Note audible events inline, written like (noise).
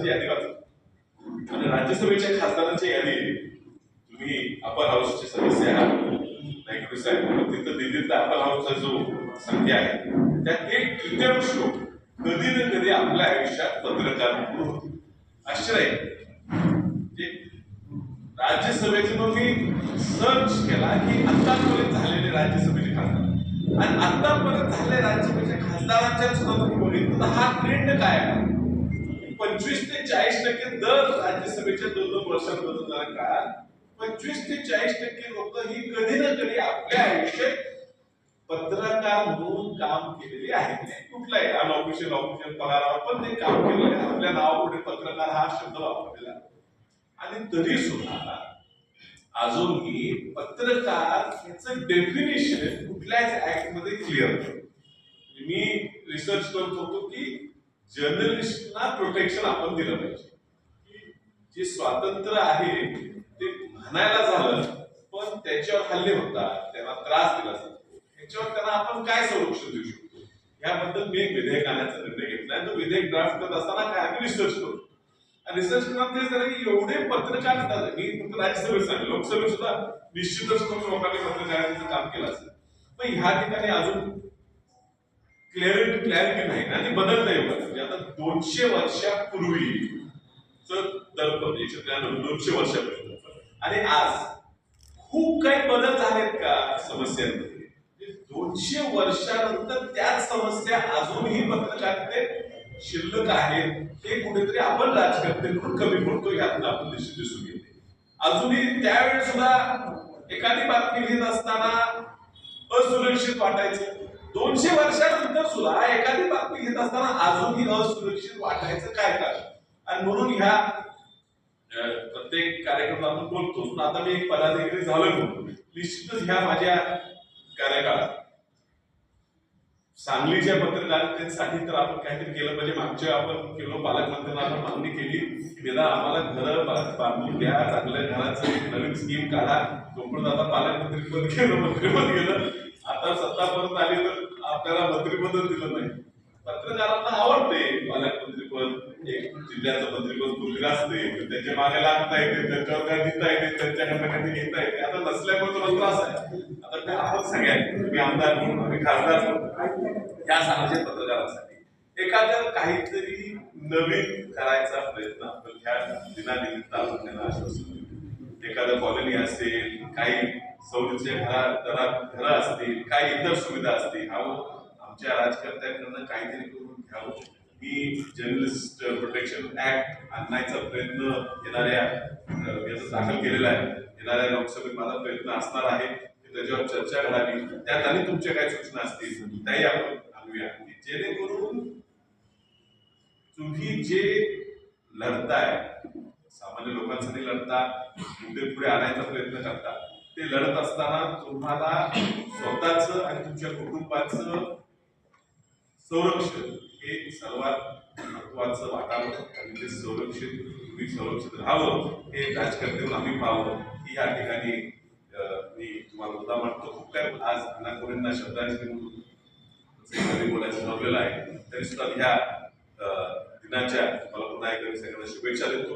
खासदारांची यादी वाचा आणि राज्यसभेच्या खासदारांची यादी तुम्ही अपर हाऊसचे सदस्य आहात. नायकुडी साहेब तिथं दिल्लीतला अपर हाऊसचा जो संख्या आहे त्यात एक तृतीयांश लोक कधी ना कधी आपल्या आयुष्यात पत्रकार म्हणून होते. आश्चर्य राज्यसभेचं मग मी सर्च केला की आतापर्यंत झालेले राज्यसभेचे खासदार. आणि आतापर्यंत झालेल्या राज्यसभेच्या खासदारांच्या सुद्धा तुम्ही बघितलं हा ट्रेंड काय आहे? पंचवीस ते चाळीस टक्के दर राज्यसभेच्या दोन दोन वर्षात बदलणाऱ्या काळात. पंचवीस ते चाळीस टक्के लोक ही कधी ना कधी आपल्या आयुष्यात पत्रकार म्हणून काम केलेले आहेत. कुठलाही अनऑफिशियल ऑफिशियल पगारावर पण ते काम केलेले आहे. आपल्या नावापुढे पत्रकार हा शब्द वापरलेला आणि तरी सुद्धा अजूनही पत्रकार याचं डेफिनेशन कुठल्याच ऍक्टमध्ये क्लिअर मी रिसर्च करत होतो की जर्नलिस्टना प्रोटेक्शन आपण दिलं पाहिजे. की जे स्वातंत्र्य आहे ते म्हणायला झालं पण त्याच्यावर हल्ले होतात त्यांना त्रास दिला जातो. ह्याच्यावर त्यांना आपण काय संरक्षण देऊ शकतो? याबद्दल मी एक विधेयक आणण्याचा निर्णय घेतला आणि तो विधेयक ड्राफ्ट करत असताना काय आम्ही रिसर्च करतो आणि रिसर्च करताना तेच झालं की एवढे पत्रकार असतात. मी फक्त राज्यसभेत सांगेल. लोकसभेत सुद्धा निश्चितच खूप लोकांनी पत्रकारांचं काम केलं असेल. पण ह्या ठिकाणी अजून क्लॅरिटी क्लॅरिटी नाही ना बदलता येऊ म्हणजे आता दोनशे वर्षापूर्वी दोनशे वर्षापर्यंत आणि आज खूप काही बदल झालेत का समस्यांमध्ये? म्हणजे दोनशे वर्षानंतर त्याच समस्या अजूनही पत्रकारिते शिल्लक आहेत हे कुठेतरी आपण राजकारण म्हणून कमी पडतो यातून आपण दिसून दिसून येते. अजूनही त्यावेळी सुद्धा एखादी बातमी लिहित असताना असुरक्षित वाटायचं. दोनशे वर्षानंतर सुद्धा एखादी बातमी घेत असताना अजूनही असुरक्षित वाटायचं काय कारण आणि म्हणून ह्या प्रत्येक कार्यक्रम आपण बोलतो आता मी एक पदाधिकारी झालोय म्हणून. निश्चितच ह्या माझ्या कार्यकाळात. सांगलीच्या पत्रकारितेसाठी तर आपण काहीतरी केलं पाहिजे. मागच्या आपण केलो पालकमंत्र्यांना आपण मागणी केली दादा आम्हाला घर बांधून द्या चांगल्या घराचं नवीन स्कीम काढा. तोपर्यंत आता पालकमंत्री पद (laughs) केलं मंत्रीपद केलं आता सत्ता परत आली तर आपल्याला मंत्रिपद दिलं नाही. पत्रकारांना आवडते पालकमंत्रीपद एक जिल्ह्याचं मंत्रीपद मुलगा असते त्याच्यामागे लागता येते त्यांच्यावर काय देता येते त्यांच्याकडनं काही घेता येते. आता नसल्यामुळे तो त्रास आहे. आता ते आपण सगळ्यांनी तुम्ही आमदार म्हणून आम्ही खासदार म्हणून या सामाजिक पत्रकारांसाठी एखाद्या काहीतरी नवीन करायचा प्रयत्न आपण ह्या दिनानिमित्त आपण त्यांना आश्वासन एखादं कॉलनी असेल काही सवलतीच्या घरा घरं असतील काही इतर सुविधा असतील हा आमच्या राजकर्त्यांकडनं काहीतरी करून घ्यावं. मी जर्नलिस्ट प्रोटेक्शन ऍक्ट आणण्याचा प्रयत्न येणाऱ्या याचा दाखल केलेला आहे. येणाऱ्या लोकसभेत माझा प्रयत्न असणार आहे. की त्याच्यावर चर्चा करावी. त्यात आणि तुमच्या काही सूचना असतील त्याही आपण आणूया. जेणेकरून तुम्ही जे लढताय सामान्य लोकांसाठी लढता मुद्दे पुढे आणायचा प्रयत्न करता ते लढत असताना तुम्हाला स्वतःच आणि तुमच्या कुटुंबाचं संरक्षण हे सर्वात महत्वाचं वाटावं आणि ते संरक्षित तुम्ही संरक्षित राहावं हे राजकारणी आम्ही पाहावं. ही या ठिकाणी मी तुम्हाला मुद्दा म्हणतो खूप काय आज अण्णा कोरेंना श्रद्धांजली म्हणून बोलायचं ठरलेलं आहे. तरी सुद्धा ह्या दिनाच्या मला पुन्हा एकदा सगळ्यांना शुभेच्छा देतो.